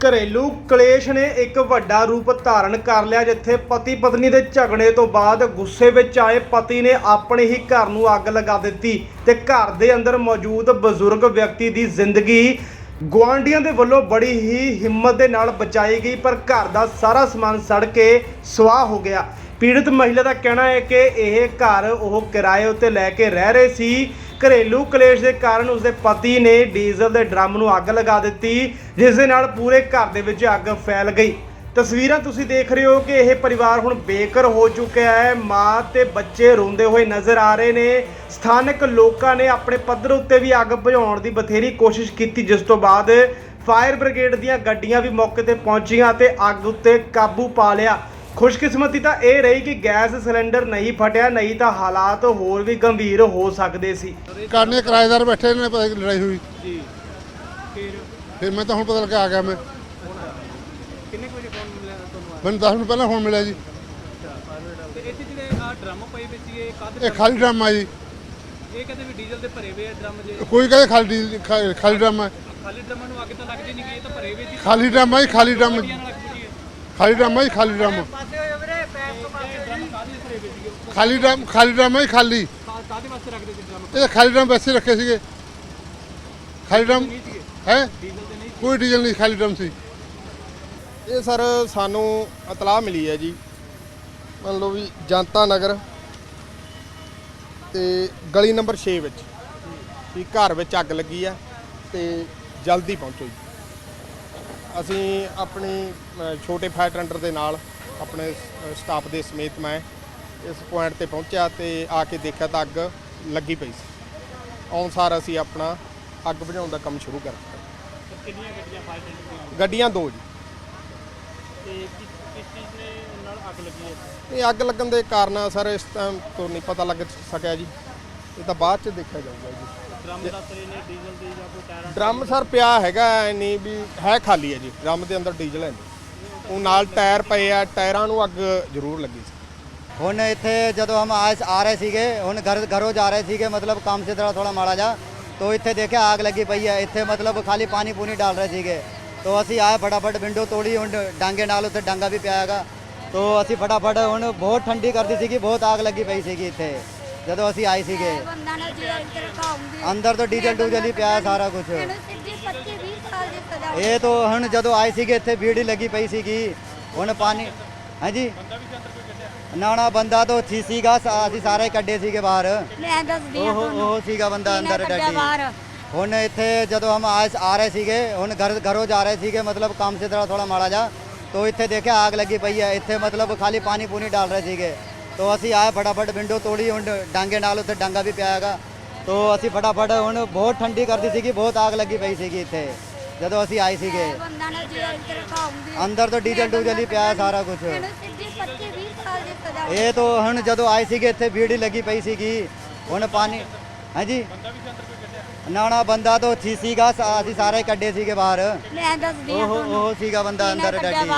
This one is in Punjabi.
ਘਰੇਲੂ ਕਲੇਸ਼ ਨੇ ਇੱਕ ਵੱਡਾ ਰੂਪ ਧਾਰਨ ਕਰ ਲਿਆ, ਜਿੱਥੇ ਪਤੀ ਪਤਨੀ ਦੇ ਝਗੜੇ ਤੋਂ ਬਾਅਦ ਗੁੱਸੇ ਵਿੱਚ ਆਏ ਪਤੀ ਨੇ ਆਪਣੇ ਹੀ ਘਰ ਨੂੰ ਅੱਗ ਲਗਾ ਦਿੱਤੀ ਤੇ ਘਰ ਦੇ ਅੰਦਰ ਮੌਜੂਦ ਬਜ਼ੁਰਗ ਵਿਅਕਤੀ ਦੀ ਜ਼ਿੰਦਗੀ ਗੁਆਂਢੀਆਂ ਦੇ ਵੱਲੋਂ ਬੜੀ ਹੀ ਹਿੰਮਤ ਦੇ ਨਾਲ ਬਚਾਈ ਗਈ, ਪਰ ਘਰ ਦਾ ਸਾਰਾ ਸਮਾਨ ਸੜ ਕੇ ਸੁਆਹ ਹੋ ਗਿਆ। ਪੀੜਤ ਮਹਿਲਾ ਦਾ ਕਹਿਣਾ ਹੈ ਕਿ ਇਹ ਘਰ ਉਹ ਕਿਰਾਏ ਉੱਤੇ ਲੈ ਕੇ ਰਹਿ ਰਹੇ ਸੀ ਘਰੇਲੂ ਕਲੇਸ਼ ਦੇ ਕਾਰਨ ਉਸਦੇ ਪਤੀ ਨੇ ਡੀਜ਼ਲ ਦੇ ਡਰਮ ਨੂੰ ਅੱਗ ਲਗਾ ਦਿੱਤੀ, ਜਿਸ ਦੇ ਨਾਲ ਪੂਰੇ ਘਰ ਦੇ ਵਿੱਚ ਅੱਗ ਫੈਲ ਗਈ। ਤਸਵੀਰਾਂ ਤੁਸੀਂ ਦੇਖ ਰਹੇ ਹੋ ਕਿ ਇਹ ਪਰਿਵਾਰ ਹੁਣ ਬੇਘਰ ਹੋ ਚੁੱਕਿਆ ਹੈ। ਮਾਂ ਤੇ ਬੱਚੇ ਰੋਂਦੇ ਹੋਏ ਨਜ਼ਰ ਆ ਰਹੇ ਨੇ। ਸਥਾਨਕ ਲੋਕਾਂ ਨੇ ਆਪਣੇ ਪੱਧਰ ਉੱਤੇ ਵੀ ਅੱਗ ਬੁਝਾਉਣ ਦੀ ਬਥੇਰੀ ਕੋਸ਼ਿਸ਼ ਕੀਤੀ, ਜਿਸ ਤੋਂ ਬਾਅਦ ਫਾਇਰ ਬ੍ਰਿਗੇਡ ਦੀਆਂ ਗੱਡੀਆਂ ਵੀ ਮੌਕੇ ਤੇ ਪਹੁੰਚੀਆਂ ਤੇ ਅੱਗ ਉੱਤੇ ਕਾਬੂ ਪਾ ਲਿਆ। ਖੁਸ਼ਕਿਸਮਤੀ ਤਾਂ ਇਹ ਰਹੀ ਕਿ ਗੈਸ ਸਿਲੰਡਰ ਨਹੀਂ ਫਟਿਆ ਨਹੀਂ ਤਾਂ ਹਾਲਾਤ ਹੋਰ ਵੀ ਗੰਭੀਰ ਹੋ ਸਕਦੇ ਸੀ। ਕਾਰਨੇ ਕਿਰਾਏਦਾਰ ਬੈਠੇ ਨੇ ਪਤਾ ਨੀ ਲੜਾਈ ਹੋਈ। ਜੀ। ਫਿਰ? ਫਿਰ ਮੈਂ ਤਾਂ ਹੁਣ ਪਤਾ ਲੱਗਾ ਆ ਗਿਆ ਮੈਂ। ਕਿੰਨੇ ਵਜੇ ਫੋਨ ਮਿਲਿਆ ਤੁਹਾਨੂੰ ਮੈਨੂੰ 10 ਮਿੰਟ ਪਹਿਲਾਂ ਫੋਨ ਮਿਲਿਆ ਜੀ। ਤੇ ਇੱਥੇ ਜਿਹੜੇ ਆ ਡਰਮ ਪਏ ਵਿੱਚ ਇਹ ਕਾਹਦੇ ਇਹ ਖਾਲੀ ਡਰਮ ਆ ਜੀ। ਇਹ ਕਹਿੰਦੇ ਵੀ ਡੀਜ਼ਲ ਦੇ ਭਰੇ ਹੋਏ ਆ ਡਰਮ ਜੇ। ਕੋਈ ਕਹਿੰਦੇ ਖਾਲੀ ਡੀ- ਖਾ- ਖਾਲੀ ਡਰਮ ਹੈ ਖਾਲੀ ਡਰਮਾਂ ਨੂੰ ਅੱਗ ਤਾਂ ਲੱਗਦੀ ਨਹੀਂ ਕਿ ਇਹ ਤਾਂ ਭਰੇ ਹੋਏ ਜੀ। ਖਾਲੀ ਡਰਮ ਆ ਜੀ ਖਾਲੀ ਡਰਮ ਨਾਲ ਅੱਗ ਬੁਝੀ ਹੈ ਖਾਲੀ ਡਰਮ ਆ ਜੀ ਖਾਲੀ ਡਰਮ ਖਾਲੀ ਡਰਮ ਖਾਲੀ ਡਰਾਮਾ ਆ ਜੀ, ਖਾਲੀ। ਕਾ- ਵਾਸਤੇ ਰੱਖਦੇ ਸੀ ਡਰਮ ਇਹ ਖਾਲੀ ਡਰਮ ਵੈਸੇ ਰੱਖੇ ਸੀਗੇ। ਖਾਲੀ ਡਰਮ ਹੈ? ਕੋਈ ਡੀਜ਼ਲ ਨਹੀਂ ਖਾਲੀ ਡਰਮ ਸੀ। ਇਹ ਸਰ ਸਾਨੂੰ ਇਤਲਾਹ ਮਿਲੀ ਹੈ ਜੀ। ਮੰਨ ਲਓ ਵੀ ਜਨਤਾ ਨਗਰ ਤੇ ਗਲੀ ਨੰਬਰ 6 ਵਿੱਚ। ਵੀ ਘਰ ਵਿੱਚ ਅੱਗ ਲੱਗੀ ਆ ਤੇ ਜਲਦੀ ਪਹੁੰਚੋ ਜੀ। ਅਸੀਂ ਆਪਣੀ ਛੋਟੇ ਫਾਇਰ ਟੈਂਡਰ ਦੇ ਨਾਲ ਆਪਣੇ ਸਟਾਫ ਦੇ ਸਮੇਤ ਮੈਂ ਇਸ ਪੁਆਇੰਟ ਤੇ ਪਹੁੰਚਿਆ ਤੇ ਆ ਕੇ ਦੇਖਿਆ ਤਾਂ ਅੱਗ ਲੱਗੀ ਪਈ ਸੀ। ਆਉਣ ਸਾਰ ਅਸੀਂ ਆਪਣਾ ਅੱਗ ਬੁਝਾਉਣ ਦਾ ਕੰਮ ਸ਼ੁਰੂ ਕਰ ਦਿੱਤਾ। ਕਿੰਨੀਆਂ ਗੱਡੀਆਂ ਫਾਇਰ ਟੈਂਡਰ ਦੀਆਂ ਗੱਡੀਆਂ ਦੋ ਜੀ। ਤੇ ਕਿਸ ਕਿਸ ਚੀਜ਼ ਨੇ ਨਾਲ ਅੱਗ ਲੱਗੀ ਹੈ? ਇਹ ਅੱਗ ਲੱਗਣ ਦੇ ਕਾਰਨ ਸਰ ਇਸ ਟਾਈਮ ਤੋਂ ਨਹੀਂ ਪਤਾ ਲੱਗ ਸਕਿਆ ਜੀ। ਇਹ ਤਾਂ ਬਾਅਦ ਚ ਦੇਖਿਆ ਜਾਊਗਾ ਜੀ। ਡਰਮ ਦੱਸ ਰਹੇ ਨੇ ਡੀਜ਼ਲ ਦੇ ਜਾਂ ਕੋਈ ਟਾਇਰਾਂ ਡਰਮ ਸਰ ਪਿਆ ਹੈਗਾ ਐ ਨਹੀਂ ਵੀ ਹੈ ਖਾਲੀ ਹੈ ਜੀ। ਡਰਮ ਦੇ ਅੰਦਰ ਡੀਜ਼ਲ ਹੈ ਨਹੀਂ ਉਹ ਨਾਲ ਟਾਇਰ ਪਏ ਆ ਟਾਇਰਾਂ ਨੂੰ ਅੱਗ ਜ਼ਰੂਰ ਲੱਗੀ ਸੀ। ਹੁਣ ਇੱਥੇ ਜਦੋਂ ਹਮ ਆਏ ਆ ਰਹੇ ਸੀਗੇ ਹੁਣ ਘਰ ਘਰੋਂ ਜਾ ਰਹੇ ਸੀਗੇ ਮਤਲਬ ਕੰਮ ਸੇ ਥੋੜਾ ਥੋੜਾ ਮਾੜਾ ਜਾ ਤੋ ਇੱਥੇ ਦੇਖਿਆ ਆਗ ਲੱਗੀ ਪਈ ਹੈ। ਇੱਥੇ ਮਤਲਬ ਖਾਲੀ ਪਾਣੀ ਪੂਣੀ ਡਾਲ ਰਹੇ ਸੀਗੇ। ਤੋ ਅਸੀਂ ਆਏ ਫਟਾਫਟ ਵਿੰਡੋ ਤੋੜੀ ਹੁਣ ਡਾਂਗੇ ਨਾਲ ਉੱਥੇ ਡਾਂਗਾ ਵੀ ਪਿਆ ਹੈਗਾ। ਤੋ ਅਸੀਂ ਫਟਾਫਟ ਹੁਣ ਬਹੁਤ ਠੰਡੀ ਕਰਦੀ ਸੀਗੀ ਬਹੁਤ ਆਗ ਲੱਗੀ ਪਈ ਸੀਗੀ ਇੱਥੇ। ਜਦੋਂ ਅਸੀਂ ਆਏ ਸੀਗੇ। ਬੰਦਾ ਨਾ ਜੀ ਅੰਦਰ ਤੋਂ ਡੀਜ਼ਲ ਡੂਜ਼ਲ ਹੀ ਪਿਆ ਸਾਰਾ ਕੁਝ ਇਹਨੂੰ ਸਿੱਧੀ 25 20 ਸਾਲ ਦੀ ਸਜ਼ਾ ਇਹ ਤੋਂ ਹੁਣ ਜਦੋਂ ਆਏ ਸੀਗੇ ਇੱਥੇ ਭੀੜ ਹੀ ਲੱਗੀ ਪਈ ਸੀਗੀ। ਹੁਣ ਪਾਣੀ ਹਾਂਜੀ? ਨਾ ਨਾ ਬੰਦਾ ਤਾਂ ਸੀ ਸੀਗਾ। ਸਾ- ਅਸੀਂ ਸਾਰੇ ਕੱਢੇ ਸੀਗੇ ਬਾਹਰ। ਮੈਂ ਦੱਸਦੀ ਆ ਉਹ ਉਹ ਸੀਗਾ ਬੰਦਾ ਅੰਦਰ ਕੱਢਿਆ ਡੱਡੀ ਬਾਹਰ। ਹੁਣ ਇੱਥੇ ਜਦੋਂ ਹਮ ਆਏ ਆ ਰਹੇ ਸੀਗੇ ਹੁਣ ਘਰ ਘਰੋਂ ਜਾ ਰਹੇ ਸੀਗੇ ਮਤਲਬ ਕੰਮ ਸੇ ਥੋੜਾ ਥੋੜਾ ਮਾੜਾ ਜਾ ਤੋ ਇੱਥੇ ਦੇਖਿਆ ਆਗ ਲੱਗੀ ਪਈ ਹੈ। ਇੱਥੇ ਮਤਲਬ ਖਾਲੀ ਪਾਣੀ ਪੂਣੀ ਡਾਲ ਰਹੇ ਸੀਗੇ। ਤੋ ਅਸੀਂ ਆਏ ਫਟਾਫਟ ਵਿੰਡੋ ਤੋੜੀ ਹੁਣ ਡਾਂਗੇ ਨਾਲ ਉੱਥੇ ਡਾਂਗਾ ਵੀ ਪਿਆ ਹੈਗਾ। ਤੋ ਅਸੀਂ ਫਟਾਫਟ ਹੁਣ ਬਹੁਤ ਠੰਡੀ ਕਰਦੀ ਸੀਗੀ ਬਹੁਤ ਆਗ ਲੱਗੀ ਪਈ ਸੀਗੀ ਇੱਥੇ ਜਦੋਂ ਅਸੀਂ ਆਏ ਸੀਗੇ। ਅੰਦਰ ਤੋਂ ਡੀਜ਼ਲ ਡੂਜ਼ਲ ਹੀ ਪਿਆ ਸਾਰਾ ਕੁਝ ਇਹਨੂੰ ਸਿੱਧੀ 25 20 ਸਾਲ ਦੀ ਸਜ਼ਾ ਇਹ ਤੋਂ ਹੁਣ ਜਦੋਂ ਆਏ ਸੀਗੇ ਇੱਥੇ ਭੀੜ ਹੀ ਲੱਗੀ ਪਈ ਸੀਗੀ। ਹੁਣ ਪਾਣੀ ਹਾਂਜੀ? ਨਾ ਨਾ ਬੰਦਾ ਤਾਂ ਸੀ ਸੀਗਾ ਅਸੀਂ ਸਾਰੇ ਕੱਢੇ ਸੀਗੇ ਬਾਹਰ। ਉਹ ਉਹ ਸੀਗਾ ਬੰਦਾ ਅੰਦਰ ਡੱਡੀ